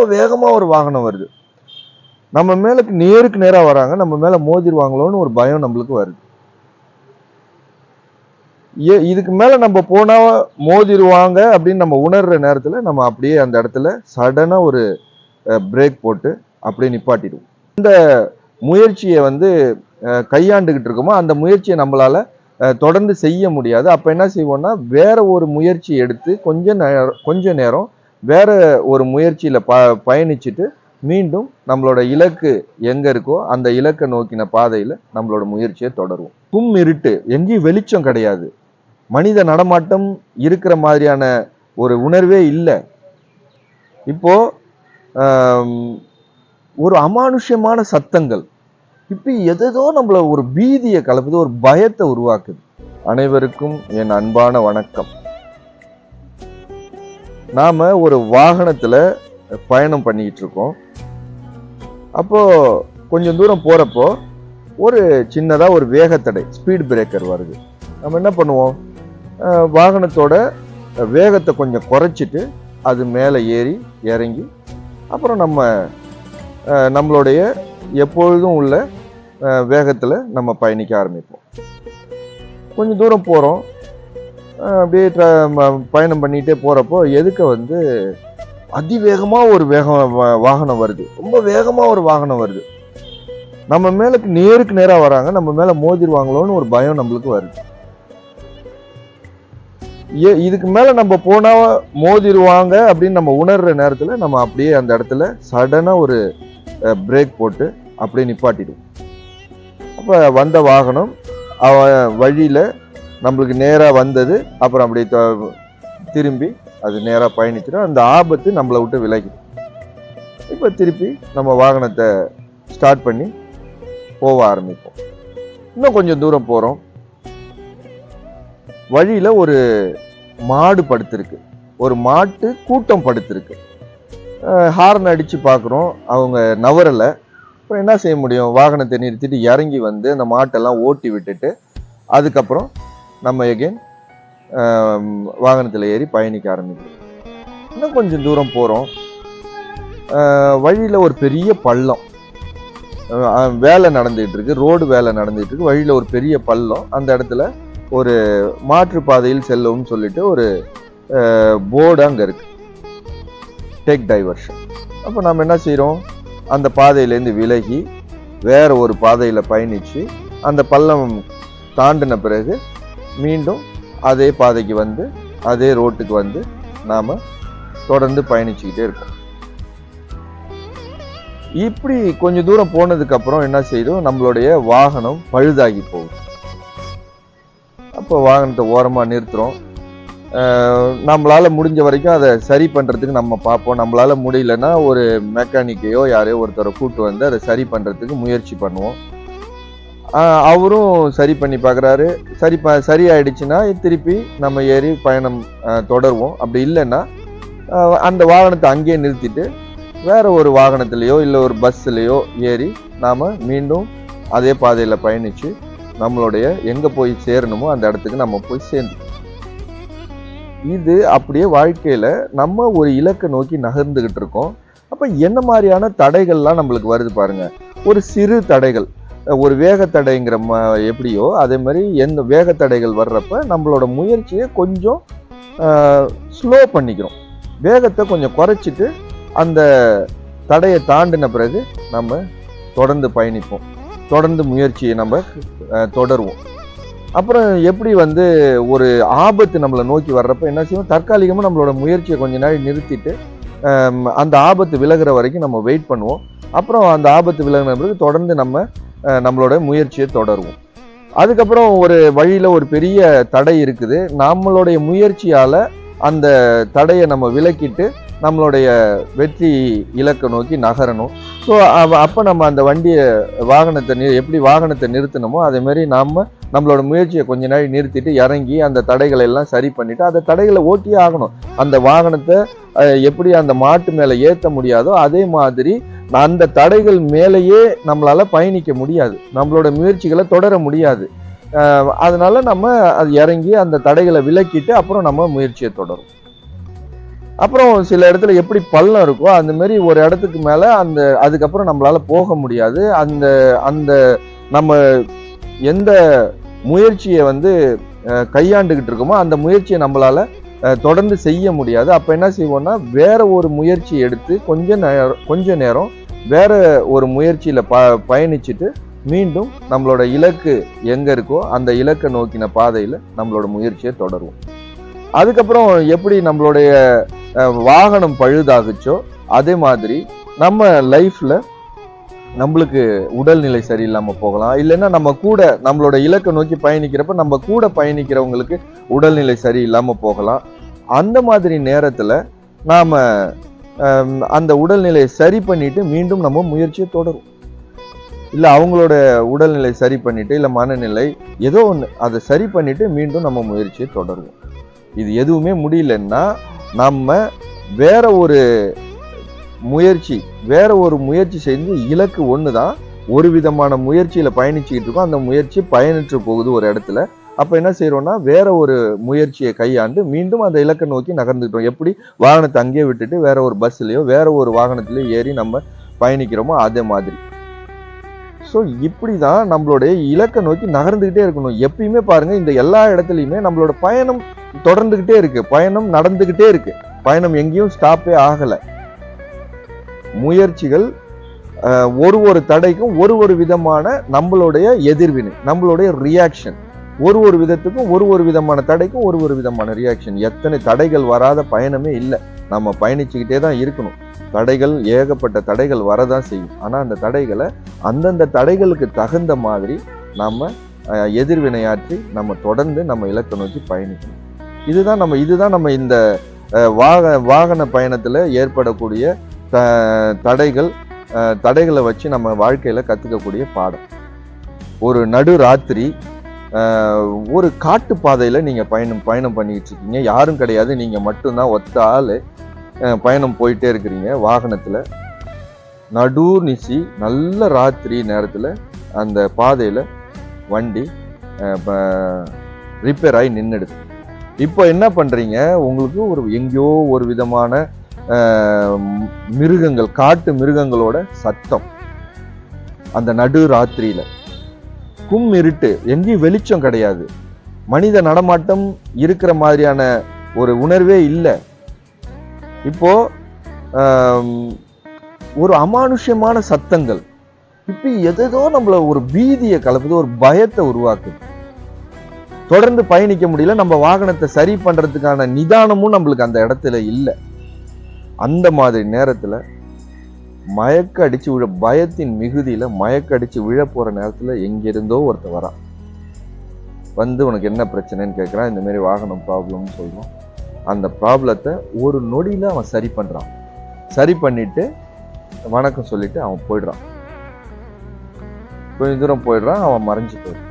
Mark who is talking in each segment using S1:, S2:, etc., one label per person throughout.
S1: ரொம்ப வேகமாக ஒரு வாகனம் வருது. நம்ம மேலுக்கு நேருக்கு நேராக வராங்க நம்ம மேலே மோதிருவாங்களோன்னு ஒரு பயம் நம்மளுக்கு வருது. ஏ இதுக்கு மேலே நம்ம போனால் மோதிருவாங்க அப்படின்னு நம்ம உணர்கிற நேரத்தில் நம்ம அப்படியே அந்த இடத்துல சடனாக ஒரு பிரேக் போட்டு அப்படியே நிப்பாட்டிடுவோம். இந்த முயற்சியை வந்து கையாண்டுக்கிட்டு இருக்கோமோ அந்த முயற்சியை நம்மளால தொடர்ந்து செய்ய முடியாது. அப்போ என்ன செய்வோம்னா வேற ஒரு முயற்சி எடுத்து கொஞ்ச நேரம் கொஞ்ச நேரம் வேற ஒரு முயற்சியில் ப பயணிச்சுட்டு மீண்டும் நம்மளோட இலக்கு எங்கே இருக்கோ அந்த இலக்கை நோக்கின பாதையில் நம்மளோட முயற்சியை தொடருவோம். கும் இருட்டு எங்கேயும் வெளிச்சம் கிடையாது. மனித நடமாட்டம் இருக்கிற மாதிரியான ஒரு உணர்வே இல்லை. இப்போ ஒரு அமானுஷ்யமான சத்தங்கள். இப்போ எதேதோ நம்மள ஒரு பீதியை கலப்புது ஒரு பயத்தை உருவாக்குது. அனைவருக்கும் என் அன்பான வணக்கம். நாம் ஒரு வாகனத்தில் பயணம் பண்ணிக்கிட்டு இருக்கோம் அப்போது கொஞ்சம் தூரம் போகிறப்போ ஒரு சின்னதாக ஒரு வேகத்தடை ஸ்பீட் பிரேக்கர் வருது. நம்ம என்ன பண்ணுவோம்? வாகனத்தோட வேகத்தை கொஞ்சம் குறைச்சிட்டு அது மேலே ஏறி இறங்கி அப்புறம் நம்ம நம்மளுடைய எப்பொழுதும் உள்ள வேகத்தில் நம்ம பயணிக்க ஆரம்பிப்போம். கொஞ்சம் தூரம் போகிறோம் அப்படியே பயணம் பண்ணிகிட்டே போகிறப்போ எதுக்க வந்து அதிவேகமாக ஒரு வேகம் வாகனம் வருது. ரொம்ப வேகமாக ஒரு வாகனம் வருது. நம்ம மேலுக்கு நேருக்கு நேராக வராங்க. நம்ம மேலே மோதிடுவாங்களோன்னு ஒரு பயம் நம்மளுக்கு வருது. ஏ இதுக்கு மேலே நம்ம போனால் மோதிருவாங்க அப்படின்னு நம்ம உணர்கிற நேரத்தில் நம்ம அப்படியே அந்த இடத்துல சடனாக ஒரு பிரேக் போட்டு அப்படியே நிப்பாட்டிடுவோம். அப்போ வந்த வாகனம் அவன் வழியில் நம்மளுக்கு நேராக வந்தது அப்புறம் அப்படியே திரும்பி அது நேராக பயணிச்சிடும். அந்த ஆபத்து நம்மளை விட்டு விலகி இப்போ திருப்பி நம்ம வாகனத்தை ஸ்டார்ட் பண்ணி போக ஆரம்பிப்போம். இன்னும் கொஞ்சம் தூரம் போகிறோம் வழியில் ஒரு மாடு படுத்திருக்கு. ஒரு மாட்டு கூட்டம் படுத்திருக்கு. ஹார்ன் அடித்து பார்க்குறோம் அவங்க நவரலை அப்புறம் என்ன செய்ய முடியும்? வாகனத்தை நிறுத்திட்டு இறங்கி வந்து அந்த மாட்டெல்லாம் ஓட்டி விட்டுட்டு அதுக்கப்புறம் நம்ம எகெயின் வாகனத்தில் ஏறி பயணிக்க ஆரம்பிக்கிறோம். இன்னும் கொஞ்சம் தூரம் போகிறோம் வழியில் ஒரு பெரிய பள்ளம். வேலை நடந்துகிட்டு இருக்கு. ரோடு வேலை நடந்துகிட்டு இருக்கு. வழியில் ஒரு பெரிய பள்ளம். அந்த இடத்துல ஒரு மாற்றுப்பாதையில் செல்லவும் சொல்லிட்டு ஒரு போர்டு அங்கே இருக்கு. டேக் டைவர்ஷன் அப்போ நம்ம என்ன செய்கிறோம் அந்த பாதையிலேருந்து விலகி வேற ஒரு பாதையில் பயணித்து அந்த பள்ளம் தாண்டின பிறகு மீண்டும் அதே பாதைக்கு வந்து அதே ரோட்டுக்கு வந்து நாம் தொடர்ந்து பயணிச்சுக்கிட்டே இருக்கோம். இப்படி கொஞ்ச தூரம் போனதுக்கப்புறம் என்ன செய்யும் நம்மளுடைய வாகனம் பழுதாகி போகுது. அப்போ வாகனத்தை ஓரமாக நிறுத்துகிறோம் நம்மளால் முடிஞ்ச வரைக்கும் அதை சரி பண்ணுறதுக்கு நம்ம பார்ப்போம். நம்மளால் முடியலன்னா ஒரு மெக்கானிக்கையோ யாரையோ ஒருத்தரை கூப்பிட்டு வந்து அதை சரி பண்ணுறதுக்கு முயற்சி பண்ணுவோம். அவரும் சரி பண்ணி பார்க்குறாரு சரி ப சரி ஆயிடுச்சுன்னா திருப்பி நம்ம ஏறி பயணம் தொடருவோம். அப்படி இல்லைன்னா அந்த வாகனத்தை அங்கேயே நிறுத்திட்டு வேறு ஒரு வாகனத்துலேயோ இல்லை ஒரு பஸ்ஸுலேயோ ஏறி நாம் மீண்டும் அதே பாதையில் பயணித்து நம்மளுடைய எங்கே போய் சேரணுமோ அந்த இடத்துக்கு நம்ம போய் சேர்ந்து. இது அப்படியே வாழ்க்கையில் நம்ம ஒரு இலக்கை நோக்கி நகர்ந்துக்கிட்டு இருக்கோம். அப்போ என்ன மாதிரியான தடைகள்லாம் நம்மளுக்கு வருது பாருங்கள் ஒரு சிறு தடைகள். ஒரு வேகத்தடைங்கிற ம எப்படியோ அதே மாதிரி எந்த வேகத்தடைகள் வர்றப்ப நம்மளோட முயற்சியை கொஞ்சம் ஸ்லோ பண்ணிக்கிறோம். வேகத்தை கொஞ்சம் குறைச்சிட்டு அந்த தடையை தாண்டின பிறகு நம்ம தொடர்ந்து பயணிப்போம். தொடர்ந்து முயற்சியை நம்ம தொடருவோம். அப்புறம் எப்படி வந்து ஒரு ஆபத்து நம்மளை நோக்கி வர்றப்ப என்ன செய்வோம்? தற்காலிகமாக நம்மளோட முயற்சியை கொஞ்ச நாள் நிறுத்திட்டு அந்த ஆபத்து விலகிற வரைக்கும் நம்ம வெயிட் பண்ணுவோம். அப்புறம் அந்த ஆபத்து விலகின பிறகு தொடர்ந்து நம்ம நம்மளோட முயற்சியை தொடருவோம். அதுக்கப்புறம் ஒரு வழியில் ஒரு பெரிய தடை இருக்குது. நம்மளுடைய முயற்சியால் அந்த தடையை நம்ம விலக்கிட்டு நம்மளுடைய வெற்றி இலக்கை நோக்கி நகரணும். ஸோ அப்போ நம்ம அந்த வண்டியை வாகனத்தை நி எப்படி வாகனத்தை நிறுத்தணுமோ அதேமாரி நாம் நம்மளோட முயற்சியை கொஞ்ச நாள் நிறுத்திட்டு இறங்கி அந்த தடைகளை எல்லாம் சரி பண்ணிட்டு அந்த தடைகளை ஓட்டியே ஆகணும். அந்த வாகனத்தை எப்படி அந்த மாட்டு மேலே ஏற்ற முடியாதோ அதே மாதிரி அந்த தடைகள் மேலேயே நம்மளால் பயணிக்க முடியாது. நம்மளோட முயற்சிகளை தொடர முடியாது. அதனால் அதனால நம்ம அது இறங்கி அந்த தடைகளை விலக்கிட்டு அப்புறம் நம்ம முயற்சியை தொடரும். அப்புறம் சில இடத்துல எப்படி பள்ளம் இருக்கோ அந்த மாதிரி ஒரு இடத்துக்கு மேலே அந்த அதுக்கப்புறம் நம்மளால் போக முடியாது. அந்த அந்த நம்ம எந்த முயற்சியை வந்து கையாண்டுக்கிட்டு கையாண்டுகிட்டு இருக்கோமோ அந்த முயற்சியை நம்மளால் தொடர்ந்து செய்ய முடியாது. அப்போ என்ன செய்வோம்னா வேற ஒரு முயற்சி எடுத்து கொஞ்ச நேரம் கொஞ்ச நேரம் வேற ஒரு முயற்சியில் ப பயணிச்சுட்டு மீண்டும் நம்மளோட இலக்கு எங்கே இருக்கோ அந்த இலக்கை நோக்கின பாதையில் நம்மளோட முயற்சியை தொடருவோம். அதுக்கப்புறம் எப்படி நம்மளுடைய வாகனம் பழுதாகுச்சோ அதே மாதிரி நம்ம லைஃப்பில் நம்மளுக்கு உடல்நிலை சரியில்லாமல் போகலாம். இல்லைன்னா நம்ம கூட நம்மளோட இலக்கை நோக்கி பயணிக்கிறப்ப நம்ம கூட பயணிக்கிறவங்களுக்கு உடல்நிலை சரியில்லாமல் போகலாம். அந்த மாதிரி நேரத்தில் நாம் அந்த உடல்நிலையை சரி பண்ணிட்டு மீண்டும் நம்ம முயற்சியை தொடரும். இல்லை அவங்களோட உடல்நிலை சரி பண்ணிட்டு இல்லை மனநிலை ஏதோ ஒன்று அதை சரி பண்ணிட்டு மீண்டும் நம்ம முயற்சியை தொடருவோம். இது எதுவுமே முடியலன்னா நம்ம வேற ஒரு முயற்சி வேற ஒரு முயற்சி செஞ்சு இலக்கு ஒன்று தான் ஒரு விதமான முயற்சியில் பயணிச்சுக்கிட்டு இருக்கோம். அந்த முயற்சி பயணிச்சு போகுது ஒரு இடத்துல. அப்போ என்ன செய்கிறோம்னா வேற ஒரு முயற்சியை கையாண்டு மீண்டும் அந்த இலக்கை நோக்கி நகர்ந்துட்டோம் எப்படி? வாகனத்தை அங்கேயே விட்டுட்டு வேற ஒரு பஸ்லேயோ வேற ஒரு வாகனத்திலையோ ஏறி நம்ம பயணிக்கிறோமோ அதே மாதிரி. ஸோ இப்படி தான் நம்மளுடைய இலக்கை நோக்கி நகர்ந்துக்கிட்டே இருக்கணும். எப்பயுமே பாருங்கள் இந்த எல்லா இடத்துலையுமே நம்மளோட பயணம் தொடர்ந்துக்கிட்டே இருக்குது பயணம் நடந்துக்கிட்டே இருக்குது பயணம் எங்கேயும் ஸ்டாப்பே ஆகலை. முயற்சிகள் ஒரு ஒரு தடைக்கும் ஒரு ஒரு விதமான நம்மளுடைய எதிர்வினை நம்மளுடைய ரியாக்ஷன் ஒரு ஒரு விதத்துக்கும் ஒரு ஒரு விதமான தடைக்கும் ஒரு ஒரு விதமான ரியாக்ஷன் எத்தனை தடைகள் வராத பயணமே இல்லை. நம்ம பயணிச்சுக்கிட்டே தான் இருக்கணும். தடைகள் ஏகப்பட்ட தடைகள் வரதான் செய்யும். ஆனால் அந்த தடைகளை அந்தந்த தடைகளுக்கு தகுந்த மாதிரி நம்ம எதிர்வினையாற்றி நம்ம தொடர்ந்து நம்ம இலக்கை நோக்கி பயணிக்கணும். இதுதான் நம்ம இதுதான் நம்ம இந்த வாக வாகன பயணத்தில் ஏற்படக்கூடிய த- தடைகள் தடைகளை வச்சு நம்ம வாழ்க்கையில் கற்றுக்கக்கூடிய பாடம். ஒரு நடு ராத்திரி ஒரு காட்டு பாதையில் நீங்கள் பயணம் பயணம் பண்ணிக்கிட்டு இருக்கீங்க. யாரும் கிடையாது. நீங்கள் மட்டும்தான் ஒத்த ஆள். பயணம் போயிட்டே இருக்கிறீங்க. வாகனத்தில். நடு நிசி நல்ல ராத்திரி நேரத்தில் அந்த பாதையில் வண்டி ரிப்பேர் ஆகி நின்றுடுது இப்போ என்ன பண்ணுறீங்க உங்களுக்கு ஒரு எங்கேயோ ஒரு விதமான மிருகங்கள் காட்டு மிருகங்களோட சத்தம். அந்த நடு ராத்திரியில. கும் இருட்டு எங்கேயும் வெளிச்சம் கிடையாது. மனித நடமாட்டம் இருக்கிற மாதிரியான ஒரு உணர்வே இல்லை. இப்போ ஒரு அமானுஷ்யமான சத்தங்கள். இப்படி எதோ நம்மளை ஒரு பீதியை கலப்புது ஒரு பயத்தை உருவாக்குது. தொடர்ந்து பயணிக்க முடியல நம்ம வாகனத்தை சரி பண்றதுக்கான நிதானமும் நம்மளுக்கு அந்த இடத்துல இல்லை. அந்த மாதிரி நேரத்தில் மயக்க அடித்து விழ பயத்தின் மிகுதியில் மயக்க அடித்து விழ போகிற நேரத்தில் எங்கேருந்தோ ஒருத்தன் வரான். வந்து உனக்கு என்ன பிரச்சனைன்னு கேட்குறான் இந்தமாரி வாகனம் ப்ராப்ளம்னு சொல்றோம் அந்த ப்ராப்ளத்தை ஒரு நொடியில் அவன் சரி பண்ணுறான் சரி பண்ணிவிட்டு வணக்கம் சொல்லிவிட்டு அவன் போயிடுறான். கொஞ்சம் தூரம் போயிடுறான் அவன் மறைஞ்சு போயிடுறான்.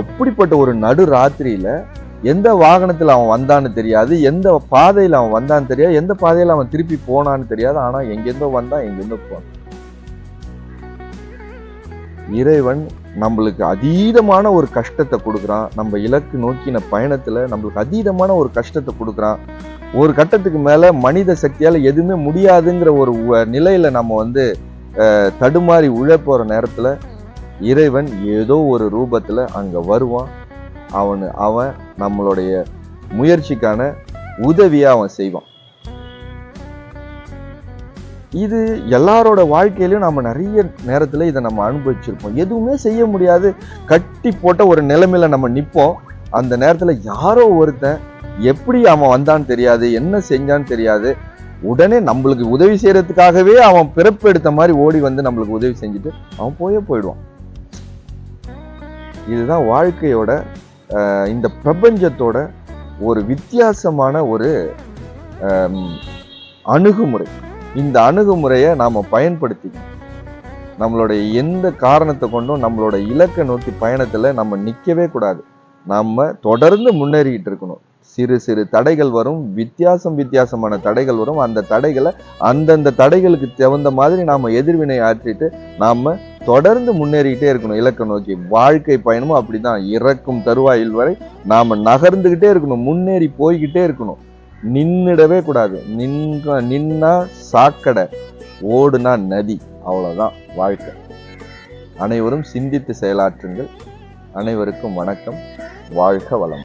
S1: அப்படிப்பட்ட ஒரு நடு ராத்திரியில் எந்த வாகனத்தில் அவன் வந்தான்னு தெரியாது எந்த பாதையில் அவன் வந்தான்னு தெரியாது எந்த பாதையில் அவன் திருப்பி போனான்னு தெரியாது ஆனால் எங்கெந்தோ வந்தான் எங்கெந்தோ போனான். இறைவன் நம்மளுக்கு அதீதமான ஒரு கஷ்டத்தை கொடுக்குறான். நம்ம இலக்கு நோக்கின பயணத்தில் நம்மளுக்கு அதீதமான ஒரு கஷ்டத்தை கொடுக்குறான். ஒரு கட்டத்துக்கு மேலே மனித சக்தியால் எதுவுமே முடியாதுங்கிற ஒரு நிலையில் நம்ம வந்து தடுமாறி உழ போகிற நேரத்தில் இறைவன் ஏதோ ஒரு ரூபத்தில் அங்கே வருவான். அவனு அவன் நம்மளுடைய முயற்சிக்கான உதவியை அவன் செய்வான். இது எல்லாரோட வாழ்க்கையிலையும் நம்ம நிறைய நேரத்தில் இதை நம்ம அனுபவிச்சிருப்போம். எதுவுமே செய்ய முடியாது. கட்டி போட்ட ஒரு நிலைமையில நம்ம நிற்போம் அந்த நேரத்தில் யாரோ ஒருத்தன் எப்படி அவன் வந்தான்னு தெரியாது என்ன செஞ்சான்னு தெரியாது. உடனே நம்மளுக்கு உதவி செய்யறதுக்காகவே அவன் பிறப்பு எடுத்த மாதிரி ஓடி வந்து நம்மளுக்கு உதவி செஞ்சுட்டு அவன் போயே போயிடுவான். இதுதான் வாழ்க்கையோட இந்த பிரபஞ்சத்தோட ஒரு வித்தியாசமான ஒரு அணுகுமுறை. இந்த அணுகுமுறையை நாம் பயன்படுத்திக்கணும். நம்மளுடைய எந்த காரணத்தை கொண்டும் நம்மளோட இலக்கை நோக்கி பயணத்தில் நம்ம நிற்கவே கூடாது. நம்ம தொடர்ந்து முன்னேறிக்கிட்டு இருக்கணும். சிறு சிறு தடைகள் வரும் வித்தியாசம் வித்தியாசமான தடைகள் வரும். அந்த தடைகளை அந்தந்த தடைகளுக்கு தகுந்த மாதிரி நாம் எதிர்வினை ஆற்றிட்டு நாம் தொடர்ந்து முன்னேறிக்கிட்டே இருக்கணும் இலக்கை நோக்கி. வாழ்க்கை பயணமும் அப்படிதான். இறக்கும் தருவாயில் வரை நாம நகர்ந்துக்கிட்டே இருக்கணும் முன்னேறி போய்கிட்டே இருக்கணும். நின்றுடவே கூடாது. நின் நின்னா சாக்கடை ஓடுனா நதி. அவ்வளோதான் வாழ்க்கை. அனைவரும் சிந்தித்து செயலாற்றுங்கள். அனைவருக்கும் வணக்கம். வாழ்க வளம்